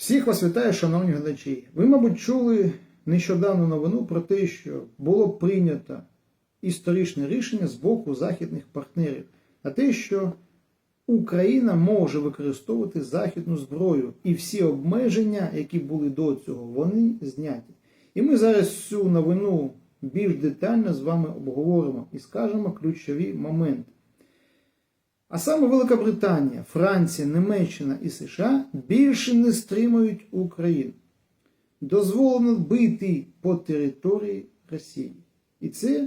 Всіх вас вітаю, шановні глядачі. Ви, мабуть, чули нещодавну новину про те, що було прийнято історичне рішення з боку західних партнерів на те, що Україна може використовувати західну зброю, і всі обмеження, які були до цього, вони зняті. І ми зараз цю новину більш детально з вами обговоримо і скажемо ключові моменти. А саме Велика Британія, Франція, Німеччина і США більше не стримують Україну. Дозволено бити по території Росії. І це,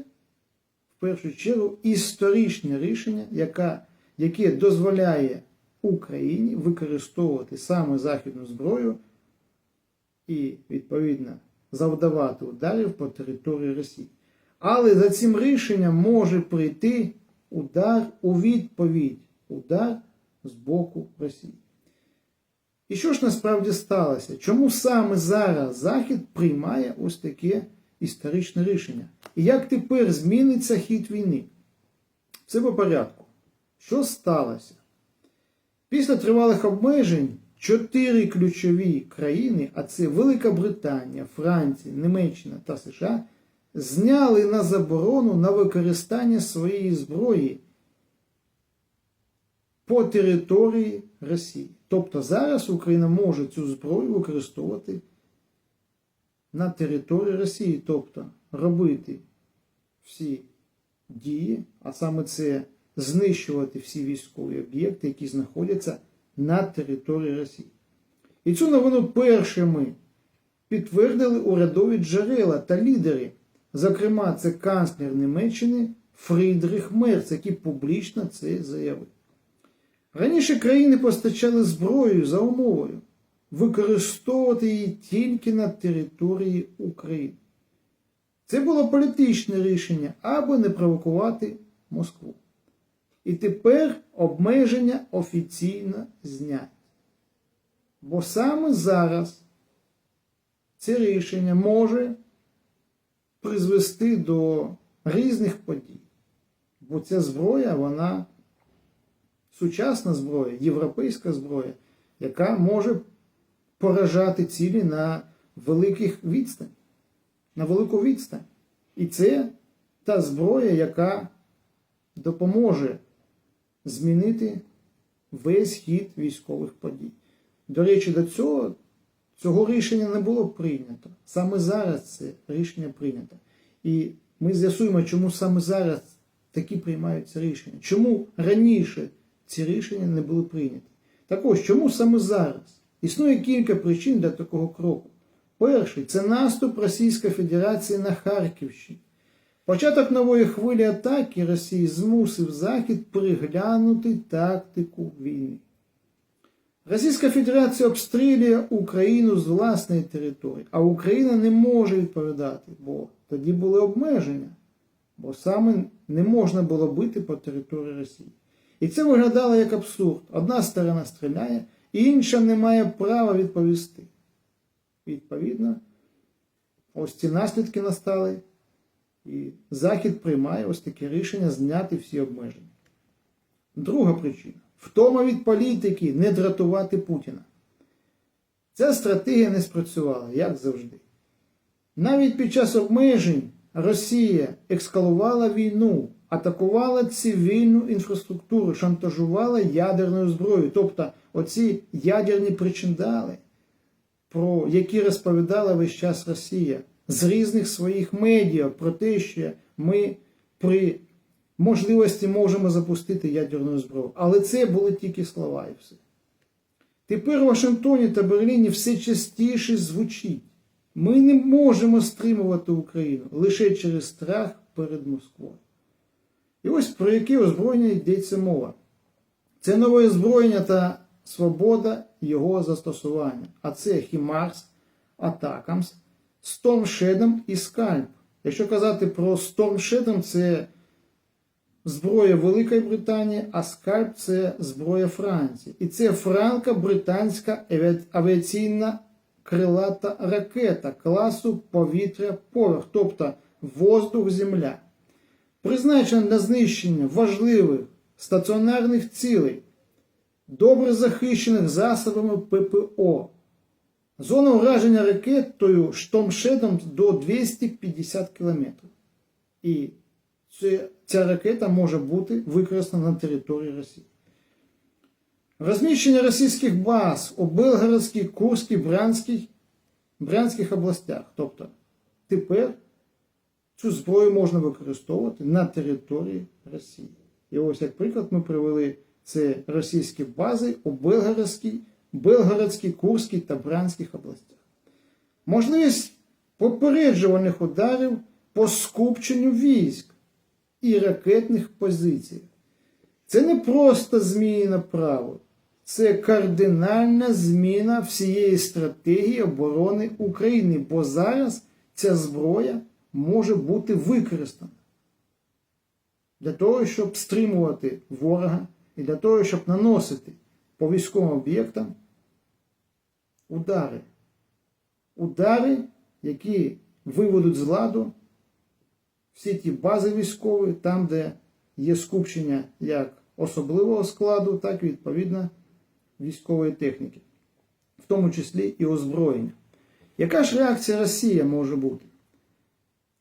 в першу чергу, історичне рішення, яка, яке дозволяє Україні використовувати саме західну зброю і, відповідно, завдавати ударів по території Росії. Але за цим рішенням може прийти удар у відповідь, удар з боку Росії. І що ж насправді сталося? Чому саме зараз Захід приймає ось таке історичне рішення? І як тепер зміниться хід війни? Це по порядку. Що сталося? Після тривалих обмежень чотири ключові країни, а це Велика Британія, Франція, Німеччина та США, зняли на заборону на використання своєї зброї по території Росії. Тобто зараз Україна може цю зброю використовувати на території Росії, тобто робити всі дії, а саме це знищувати всі військові об'єкти, які знаходяться на території Росії. І цю новину першими підтвердили урядові джерела та лідери. Зокрема, це канцлер Німеччини Фрідрих Мерц, який публічно це заявив. Раніше країни постачали зброю за умовою використовувати її тільки на території України. Це було політичне рішення, аби не провокувати Москву. І тепер обмеження офіційно зняті. Бо саме зараз це рішення може призвести до різних подій. Бо ця зброя, вона сучасна зброя, європейська зброя, яка може поражати цілі на великих відстань, на велику відстань. І це та зброя, яка допоможе змінити весь хід військових подій. До речі, до цього цього рішення не було прийнято. Саме зараз це рішення прийнято. І ми з'ясуємо, чому саме зараз такі приймаються рішення. Чому раніше ці рішення не були прийняті. Так ось, чому саме зараз? Існує кілька причин для такого кроку. Перший це наступ Російської Федерації на Харківщині. Початок нової хвилі атаки Росії змусив Захід переглянути тактику війни. Російська Федерація обстрілює Україну з власної території, а Україна не може відповідати, бо тоді були обмеження, бо саме не можна було бити по території Росії. І це виглядало як абсурд. Одна сторона стріляє, інша не має права відповісти. Відповідно, ось ці наслідки настали, і Захід приймає ось таке рішення зняти всі обмеження. Друга причина втома від політики не дратувати Путіна. Ця стратегія не спрацювала, як завжди. Навіть під час обмежень Росія екскалувала війну, атакувала цивільну інфраструктуру, шантажувала ядерною зброєю, тобто оці ядерні причиндали, про які розповідала весь час Росія з різних своїх медіа про те, що ми при можливості можемо запустити ядерну зброю. Але це були тільки слова і все. Тепер у Вашингтоні та Берліні все частіше звучить. Ми не можемо стримувати Україну лише через страх перед Москвою. І ось про яке озброєння йдеться мова. Це нове озброєння та свобода його застосування. А це Хімарс, Атакамс, Storm Shadow і Скальп. Якщо казати про Storm Shadow, це зброя Великої Британії, а Скальп це зброя Франції. І це франко-британська авіаційна крилата ракета класу повітря-поверх, тобто воздух-земля. Призначена для знищення важливих стаціонарних цілей, добре захищених засобами ППО, Зона ураження ракетою штормшедом до 250 км. І ця ракета може бути використана на території Росії. Розміщення російських баз у Белгородській, Курській, Брянській, Брянських областях. Тобто тепер цю зброю можна використовувати на території Росії. І ось як приклад ми привели це російські бази у Белгородській, Белгородській, Курській та Брянських областях. Можливість попереджувальних ударів по скупченню військ і ракетних позицій. Це не просто зміна право, це кардинальна зміна всієї стратегії оборони України, бо зараз ця зброя може бути використана для того, щоб стримувати ворога і для того, щоб наносити по військовим об'єктам удари. Удари, які виведуть з ладу всі ті бази військові, там, де є скупчення як особливого складу, так і відповідно військової техніки, в тому числі і озброєння. Яка ж реакція Росії може бути?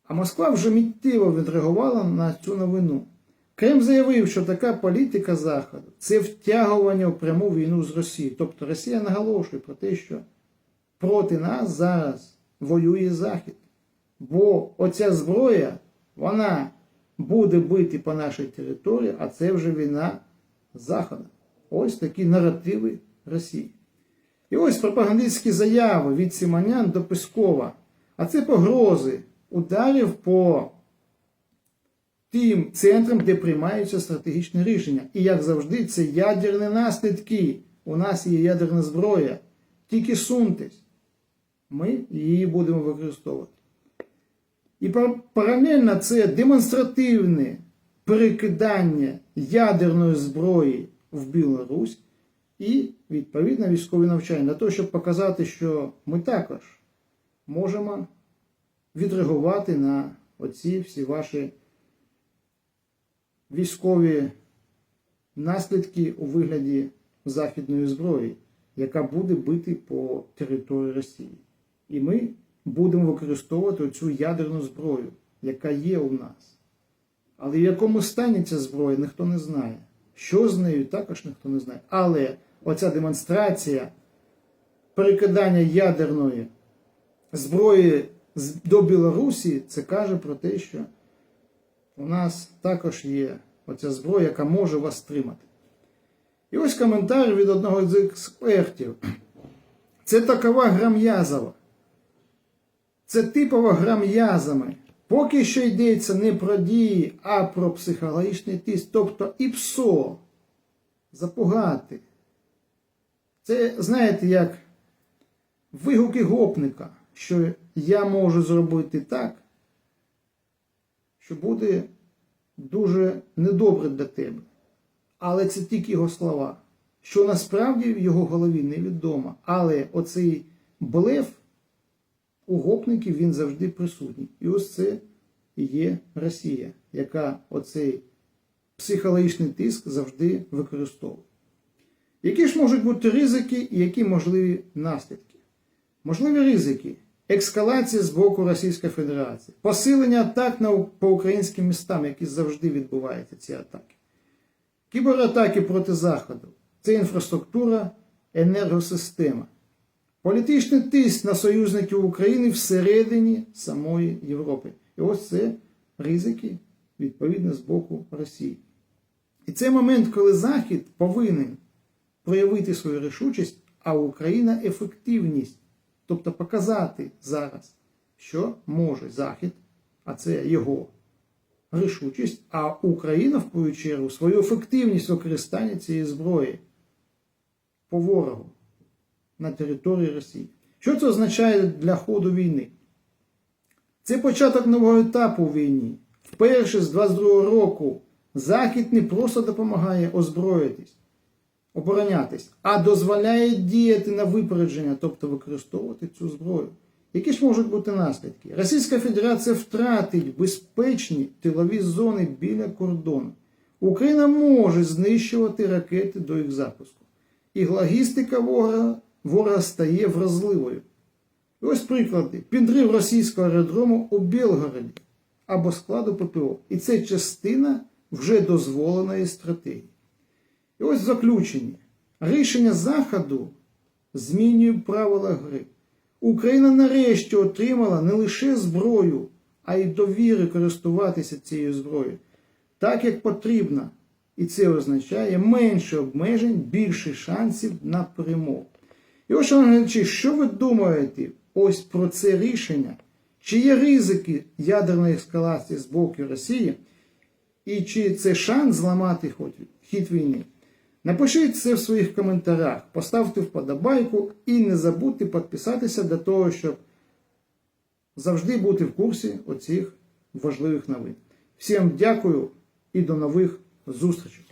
А Москва вже миттєво відреагувала на цю новину. Крем заявив, що така політика Заходу це втягування в пряму війну з Росією. Тобто Росія наголошує про те, що проти нас зараз воює Захід. Бо оця зброя, вона буде бити по нашій території, а це вже війна Заходу. Ось такі наративи Росії. І ось пропагандистські заяви від Сіманян до Пескова. А це погрози ударів по тим центрам, де приймаються стратегічні рішення. І як завжди, це ядерні наслідки. У нас є ядерна зброя. Тільки суньтесь. Ми її будемо використовувати. І паралельно це демонстративне перекидання ядерної зброї в Білорусь і відповідно військові навчання для того, щоб показати, що ми також можемо відреагувати на оці всі ваші військові наслідки у вигляді західної зброї, яка буде бити по території Росії. І ми будемо використовувати цю ядерну зброю, яка є у нас. Але в якому стані ця зброя, ніхто не знає. Що з нею, також ніхто не знає. Але оця демонстрація перекидання ядерної зброї до Білорусі, це каже про те, що у нас також є оця зброя, яка може вас стримати. І ось коментар від одного з експертів. Це такова грам'язова. Це типова гра м'язами. Поки що йдеться не про дії, а про психологічний тиск, тобто і псо запугати. Це, знаєте, як вигуки гопника, що я можу зробити так, що буде дуже недобре для тебе. Але це тільки його слова. Що насправді в його голові невідомо. Але оцей блеф у гопників він завжди присутній. І ось це і є Росія, яка оцей психологічний тиск завжди використовує. Які ж можуть бути ризики і які можливі наслідки? Можливі ризики ескалація з боку Російської Федерації, посилення атак на, по українським містам, які завжди відбуваються, ці атаки, кібератаки проти Заходу, це інфраструктура, енергосистема, політичний тиск на союзників України всередині самої Європи. І ось це ризики відповідно з боку Росії. І це момент, коли Захід повинен проявити свою рішучість, а Україна ефективність. Тобто показати зараз, що може Захід, а це його рішучість, а Україна, в свою чергу, свою ефективність використання цієї зброї по ворогу на території Росії. Що це означає для ходу війни? Це початок нового етапу в війні. Вперше з 22 року Захід не просто допомагає озброїтись, оборонятись, а дозволяє діяти на випередження, тобто використовувати цю зброю. Які ж можуть бути наслідки? Російська Федерація втратить безпечні тилові зони біля кордону. Україна може знищувати ракети до їх запуску. І логістика ворога ворога стає вразливою. І ось приклади: підрив російського аеродрому у Білгороді або складу ППО. І це частина вже дозволеної стратегії. І ось в заключенні. Рішення Заходу змінює правила гри. Україна нарешті отримала не лише зброю, а й довіри користуватися цією зброєю, так як потрібно. І це означає менше обмежень, більше шансів на перемогу. І ось, що ви думаєте ось про це рішення? Чи є ризики ядерної ескалації з боку Росії? І чи це шанс зламати хід війни? Напишіть це в своїх коментарях, поставте вподобайку і не забудьте підписатися для того, щоб завжди бути в курсі оцих важливих новин. Всім дякую і до нових зустрічей!